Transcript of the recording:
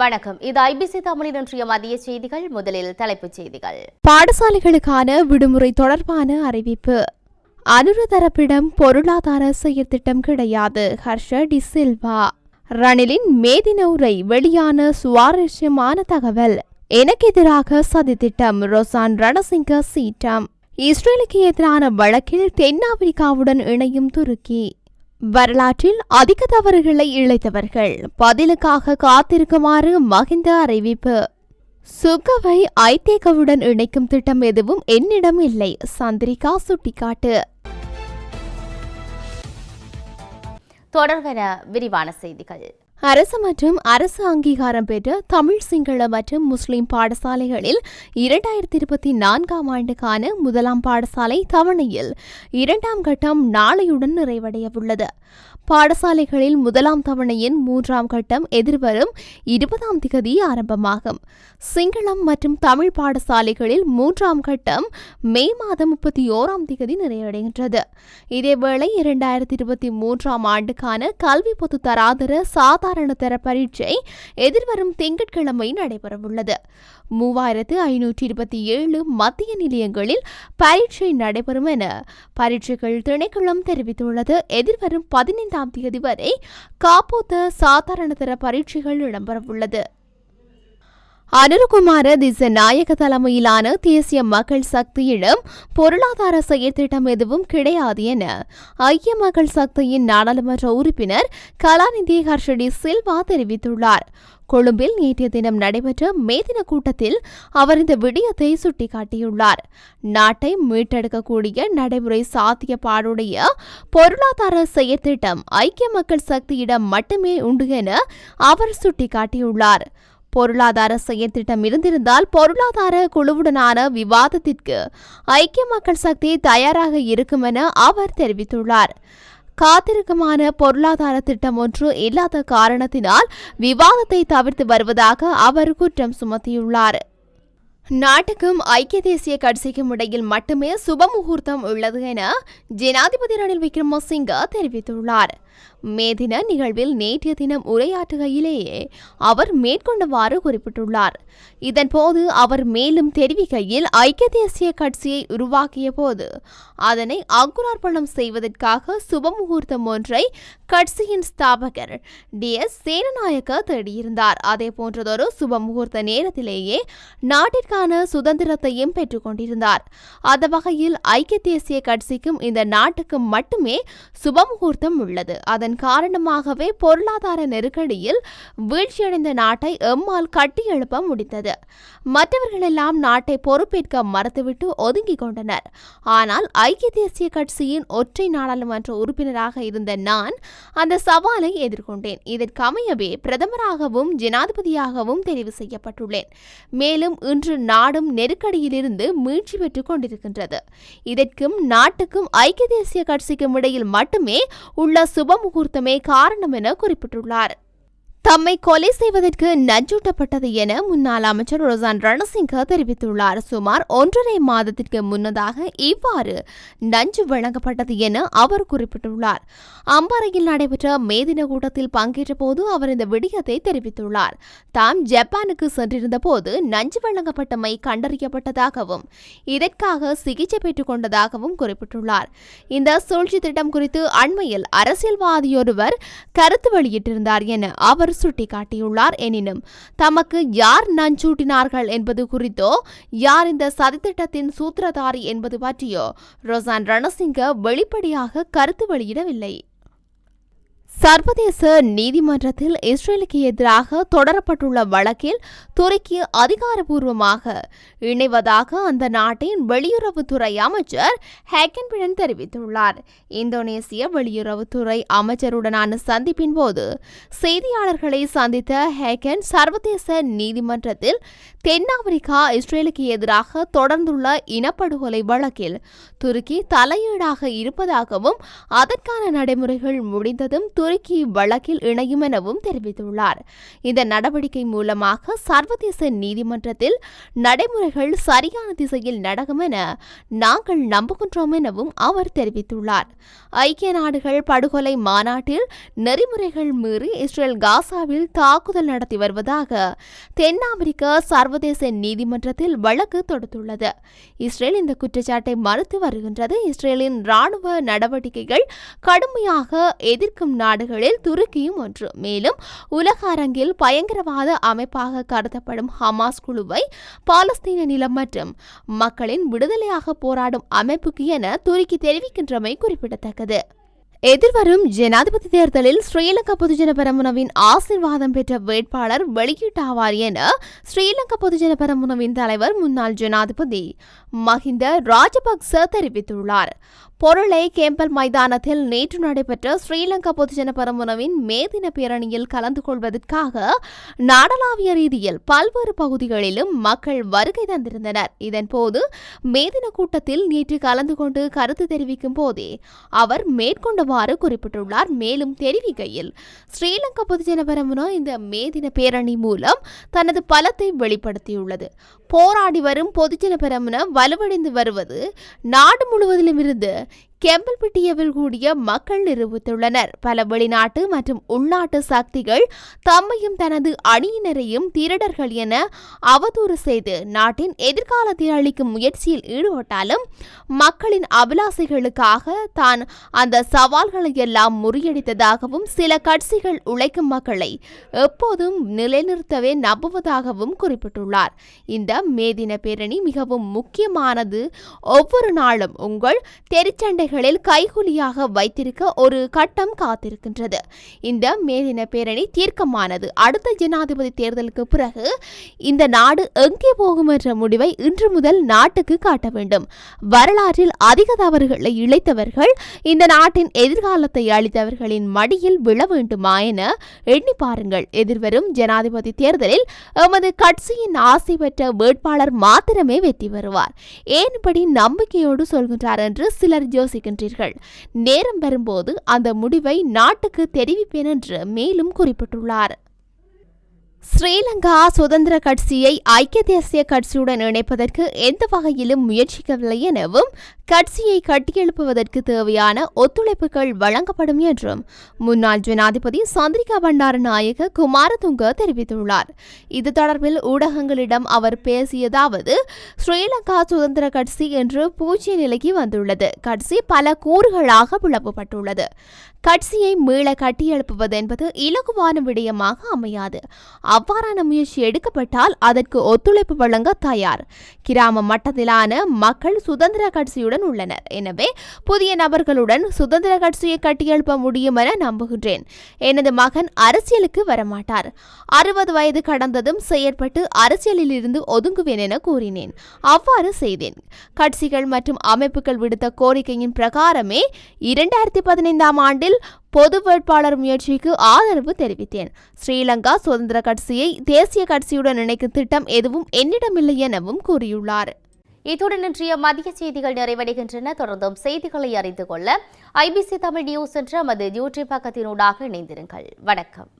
வணக்கம். இது ஐபிசி தமிழின் இன்றைய மதிய செய்திகள். முதலில் தலைப்புச் செய்திகள். பாடசாலைகளுக்கான விடுமுறை தொடர்பான அறிவிப்பு. அனுர தரப்பிடம் பொருளாதார செயற்திட்டம் கிடையாது. ஹர்ஷ டி சில்வா. ரணிலின் மேதின உரை வெளியான சுவாரஸ்யமான தகவல். எனக்கு எதிராக சதித்திட்டம். ரொசான் ரணசிங்க சீட்டம் இஸ்ரேலுக்கு எதிரான வழக்கில் தென்னாப்பிரிக்காவுடன் இணையும் துருக்கி. வரலாற்றில் அதிக தவறுகளை இழைத்தவர்கள். பதிலுக்காக காத்திருக்குமாறு மகிந்த அறிவிப்பு. சுகவை ஐதேகவுடன் இணைக்கும் திட்டம் எதுவும் என்னிடம் இல்லை. சந்திரிகா சுட்டிக்காட்டு. தொடர்வன விரிவான செய்திகள். அரசு மற்றும் அரசு அங்கீகாரம் பெற்ற தமிழ் சிங்கள மற்றும் முஸ்லிம் பாடசாலைகளில் இரண்டாயிரத்தி இருபத்தி நான்காம் ஆண்டுக்கான முதலாம் பாடசாலை தவணையில் இரண்டாம் கட்டம் நாளையுடன் நிறைவடையவுள்ளது. பாடசாலைகளில் முதலாம் தவணையின் மூன்றாம் கட்டம் எதிர்வரும் இருபதாம் திகதி ஆரம்பமாகும். சிங்களம் மற்றும் தமிழ் பாடசாலைகளில் மூன்றாம் கட்டம் மே மாதம் முப்பத்தி ஓராம் திகதி நிறைவடைகின்றது. இதேவேளை இரண்டாயிரத்தி இருபத்தி மூன்றாம் ஆண்டுக்கான கல்வி பொது தராதர சாதாரண தர பரீட்சை எதிர்வரும் திங்கட்கிழமை நடைபெறவுள்ளது. மூவாயிரத்து ஐநூற்றி இருபத்தி ஏழு மத்திய நிலையங்களில் பரீட்சை நடைபெறும் என பரீட்சைகள் திணைக்களம் தெரிவித்துள்ளது. எதிர்வரும் பதினைந்தாம் தேதி வரை காப்போத்த சாதாரணதர பரீட்சைகள் இடம்பெறவுள்ளது. அனுருகுமார திசநாயக தலைமையிலான தேசிய மக்கள் சக்தியிடம் பொருளாதார செயற்திட்டம் எதுவும் கிடையாது என ஐக்கிய மக்கள் சக்தியின் நாடாளுமன்ற உறுப்பினர் கலாநிதி ஹர்ஷடி சில்வா தெரிவித்துள்ளார். கொழும்பில் நேற்றைய தினம் நடைபெற்ற மேதின கூட்டத்தில் அவர் இந்த விடயத்தை சுட்டிக்காட்டியுள்ளார். நாட்டை மீட்டெடுக்கக்கூடிய நடைமுறை சாத்தியப்பாடுடைய பொருளாதார செயற்திட்டம் ஐக்கிய மக்கள் சக்தியிடம் மட்டுமே உண்டு என அவர் சுட்டிக்காட்டியுள்ளார். பொருளாதார செயற்திட்டம் இருந்திருந்தால் பொருளாதார குழுவுடனான விவாதத்திற்கு ஐக்கிய மக்கள் சக்தி தயாராக இருக்கும் என அவர் தெரிவித்துள்ளார். காத்திருக்கமான பொருளாதார திட்டம் ஒன்று இல்லாத காரணத்தினால் விவாதத்தை தவிர்த்து வருவதாக அவர் குற்றம் சுமத்தியுள்ளார். நாட்டுக்கும் ஐக்கிய தேசிய கட்சிக்கும் இடையில் மட்டுமே சுபமுகூர்த்தம் உள்ளது என ஜனாதிபதி ரணில் விக்ரமசிங்க தெரிவித்துள்ளார். மே தின நிகழ்வில் நேற்றைய தினம் உரையாற்றுகையிலேயே அவர் மேற்கொண்டவாறு குறிப்பிட்டுள்ளார். இதன்போது அவர் மேலும் தெரிவிக்கையில் ஐக்கிய தேசிய கட்சியை உருவாக்கிய போது அதனை அங்குரார்ப்பணம் செய்வதற்காக சுபமுகூர்த்தம் ஒன்றை கட்சியின் ஸ்தாபகர் டி. எஸ். சேனநாயக்க தேடியிருந்தார். அதே போன்றதொரு சுபமுகூர்த்த நேரத்திலேயே நாட்டிற்கான சுதந்திரத்தையும் பெற்றுக்கொண்டிருந்தார் அந்த வகையில் ஐக்கிய தேசிய கட்சிக்கும் இந்த நாட்டுக்கும் மட்டுமே சுபமுகூர்த்தம் உள்ளது. அதன் காரணமாகவே பொருளாதார நெருக்கடியில் வீழ்ச்சியடைந்த நாட்டை எம்மால் கட்டியெழுப்ப முடிந்தது. மற்றவர்களெல்லாம் நாட்டை பொறுப்பேற்க மறுத்துவிட்டு ஒதுங்கிக் கொண்டனர். ஆனால் ஐக்கிய தேசிய கட்சியின் ஒற்றை நாடாளுமன்ற உறுப்பினராக இருந்த நான் அந்த சவாலை எதிர்கொண்டேன். இதற்கமையவே பிரதமராகவும் ஜனாதிபதியாகவும் தெரிவு செய்யப்பட்டுள்ளேன். மேலும் இன்று நாடும் நெருக்கடியிலிருந்து மீட்சி பெற்றுக் கொண்டிருக்கின்றது. இதற்கும் நாட்டுக்கும் ஐக்கிய தேசிய கட்சிக்கும் இடையில் மட்டுமே உள்ள சுப முகூர்த்தமே காரணம் என குறிப்பிட்டுள்ளார். தம்மை கொலை செய்வதற்கு நஞ்சூட்டப்பட்டது என முன்னாள் அமைச்சர் ரோசான் ரணசிங்க தெரிவித்துள்ளார். சுமார் ஒன்றரை மாதத்திற்கு முன்னதாக இவ்வாறு நஞ்சு வழங்கப்பட்டது என அவர் குறிப்பிட்டுள்ளார். அம்பாறையில் நடைபெற்ற மேதின கூட்டத்தில் பங்கேற்ற போது அவர் இந்த விடயத்தை தெரிவித்துள்ளார். தாம் ஜப்பானுக்கு சென்றிருந்த போது நஞ்சு வழங்கப்பட்டமை கண்டறியப்பட்டதாகவும் இதற்காக சிகிச்சை பெற்றுக் கொண்டதாகவும் குறிப்பிட்டுள்ளார். இந்த சூழ்ச்சி திட்டம் குறித்து அண்மையில் அரசியல்வாதியொருவர் கருத்து வெளியிட்டிருந்தார் என அவர் சுட்டிக்காட்டியுள்ளார். எனினும் தமக்கு யார் நஞ்சூட்டினார்கள் என்பது குறித்தோ யார் இந்த சதித்திட்டத்தின் சூத்திரதாரி என்பது பற்றியோ ரொசான் ரணசிங்க வெளிப்படையாக கருத்து வெளியிடவில்லை. சர்வதேச நீதிமன்றத்தில் இஸ்ரேலுக்கு எதிராக தொடரப்பட்டுள்ள வழக்கில் துருக்கி அதிகாரப்பூர்வமாக இணைவதாக அந்த நாட்டின் வெளியுறவுத்துறை அமைச்சர் ஹேக்கன்பிடன் தெரிவித்துள்ளார். இந்தோனேசிய வெளியுறவுத்துறை அமைச்சருடனான சந்திப்பின் போது செய்தியாளர்களை சந்தித்த ஹேக்கன் சர்வதேச நீதிமன்றத்தில் தென்னாப்பிரிக்கா இஸ்ரேலுக்கு எதிராக தொடர்ந்துள்ள இனப்படுகொலை வழக்கில் துருக்கி தலையீடாக இருப்பதாகவும் அதற்கான நடைமுறைகள் முடிந்ததும் துருக்கி இவ்வழக்கில் இணையும் எனவும் தெரிவித்துள்ளார். இந்த நடவடிக்கை மூலமாக சர்வதேச நீதிமன்றத்தில் நடைமுறைகள் சரியான திசையில் நடக்கும் என நாங்கள் நம்புகின்றோம் எனவும் அவர் தெரிவித்துள்ளார். ஐக்கிய நாடுகள் படுகொலை மாநாட்டில் நெறிமுறைகள் மீறி இஸ்ரேல் காசாவில் தாக்குதல் நடத்தி வருவதாக தென் சர்வதேச நீதிமன்றத்தில் வழக்கு தொடுத்துள்ளது. இஸ்ரேல் இந்த குற்றச்சாட்டை மறுத்து வருகின்றது. இஸ்ரேலின் ராணுவ நடவடிக்கைகள் கடுமையாக எதிர்க்கும் நாடுகளில் துருக்கியும் ஒன்று. மேலும் உலக அரங்கில் பயங்கரவாத அமைப்பாக கருதப்படும் ஹமாஸ் குழுவை பாலஸ்தீன நிலம் மற்றும் மக்களின் விடுதலையாக போராடும் அமைப்புக்கு என துருக்கி தெரிவிக்கின்றமை குறிப்பிடத்தக்கது. எதிர்வரும் ஜனாதிபதி தேர்தலில் ஸ்ரீலங்கா பொதுஜன பெரமுனவின் ஆசிர்வாதம் பெற்ற வேட்பாளர் வெளியீட்டாவார் என ஸ்ரீலங்கா பொதுஜன பெரமுனவின் தலைவர் முன்னாள் ஜனாதிபதி மஹிந்த ராஜபக்ச தெரிவித்துள்ளார். பொருளை கேம்பல் மைதானத்தில் நேற்று நடைபெற்ற ஸ்ரீலங்கா பொதுஜன பெரமுனவின் மேதின பேரணியில் கலந்து கொள்வதற்காக நாடளாவிய ரீதியில் பல்வேறு பகுதிகளிலும் மக்கள் வருகை தந்திருந்தனர். இதன்போது மேதின கூட்டத்தில் நேற்று கலந்து கொண்டு கருத்து தெரிவிக்கும் போதே அவர் மேற்கொண்டவாறு குறிப்பிட்டுள்ளார். மேலும் தெரிவிக்கையில் ஸ்ரீலங்கா பொதுஜன பெரமுன இந்த மேதின பேரணி மூலம் தனது பலத்தை வெளிப்படுத்தியுள்ளது. போராடி வரும் பொதுஜன பெரமுன வலுவடைந்து வருவது நாடு முழுவதிலும் இருந்து கெம்பல்பட்டியவில் கூடிய மக்கள் நிரூபித்துள்ளனர் பல வெளிநாட்டு மற்றும் உள்நாட்டு சக்திகள் தம்மையும் தனது அணியினரையும் திருடர்கள் என அவதூறு செய்து நாட்டின் எதிர்காலத்தை அளிக்கும் முயற்சியில் ஈடுபட்டாலும் மக்களின் அபிலாசைகளுக்காக தான் அந்த சவால்களை எல்லாம் முறியடித்ததாகவும் சில கட்சிகள் உழைக்கும் மக்களை எப்போதும் நிலைநிறுத்தவே நம்புவதாகவும் குறிப்பிட்டுள்ளார். இந்த மேதின பேரணி மிகவும் முக்கியமானது. ஒவ்வொரு நாளும் உங்கள் தெரிச்சண்டைகளில் கைகூலியாக வைத்திருக்க ஒரு கட்டம் காத்திருக்கின்றது. இந்த மேதின பேரணி தீர்க்கமானது. அடுத்த ஜனாதிபதி தேர்தலுக்கு பிறகு இந்த நாடு எங்கே போகும் என்ற முடிவை இன்று முதல் நாட்டுக்கு காட்ட வேண்டும். வரலாற்றில் அதிக தவறுகளை இழைத்தவர்கள் இந்த நாட்டின் எதிர்காலத்தை அளித்தவர்களின் மடியில் விழ வேண்டுமா என எண்ணி பாருங்கள். எதிர்வரும் ஜனாதிபதி தேர்தலில் எமது கட்சியின் ஆசை பெற்ற வேட்பாளர் மாத்திரமே வெற்றி பெறுவார். ஏன் இப்படி நம்பிக்கையோடு சொல்கின்றார் என்று சிலர் ஜோசி யோசிக்கின்றீர்கள் நேரம் வரும்போது அந்த முடிவை நாட்டுக்கு தெரிவிப்பேன் என்று மேலும் குறிப்பிட்டுள்ளார். ஸ்ரீலங்கா சுதந்திர கட்சியை ஐக்கிய தேசிய கட்சியுடன் இணைப்பதற்கு எந்த வகையிலும் முயற்சிக்கவில்லை எனவும் கட்சியை கட்டியெழுப்புவதற்கு தேவையான ஒத்துழைப்புகள் வழங்கப்படும் என்றும் முன்னாள் ஜனாதிபதி சந்திரிகா பண்டாரநாயக குமாரதுங்க தெரிவித்துள்ளார். இது தொடர்பில் ஊடகங்களிடம் அவர் பேசியதாவது ஸ்ரீலங்கா சுதந்திர கட்சி என்று பூஜ்ய நிலைக்கு வந்துள்ளது. கட்சி பல கூறுகளாக பிளவுபட்டுள்ளது கட்சியை மீள கட்டியெழுப்புவது என்பது இலகுவான விடயமாக அமையாது. அவ்வாறான முயற்சி எடுக்கப்பட்டால் அதற்கு ஒத்துழைப்பு வழங்க தயார். கிராம மட்டத்திலான மக்கள் சுதந்திர கட்சியுடன் உள்ளனர். எனவே புதிய நபர்களுடன் சுதந்திர கட்சியை கட்டியெழுப்ப முடியும் என நம்புகின்றேன். எனது மகன் அரசியலுக்கு வரமாட்டார். அறுபது வயது கடந்ததும் செயற்பட்டு அரசியலில் இருந்து ஒதுங்குவேன் என கூறினேன். அவ்வாறு செய்தேன். கட்சிகள் மற்றும் அமைப்புகள் விடுத்த கோரிக்கையின் பிரகாரமே இரண்டாயிரத்தி பதினைந்தாம் ஆண்டு ஆண்டில் பொது வேட்பாளர் முயற்சிக்கு ஆதரவு தெரிவித்தேன். ஸ்ரீலங்கா சுதந்திர கட்சியை தேசிய கட்சியுடன் இணைக்கும் திட்டம் எதுவும் என்னிடமில்லை எனவும் கூறியுள்ளார். இத்துடன் இன்றைய மதிய செய்திகள் நிறைவடைகின்றன. தொடர்ந்தும் செய்திகளை அறிந்து கொள்ள ஐபிசி தமிழ் நியூஸ் என்ற நமது யூடியூப் பக்கத்தினூடாக இணைந்திருங்கள். வணக்கம்.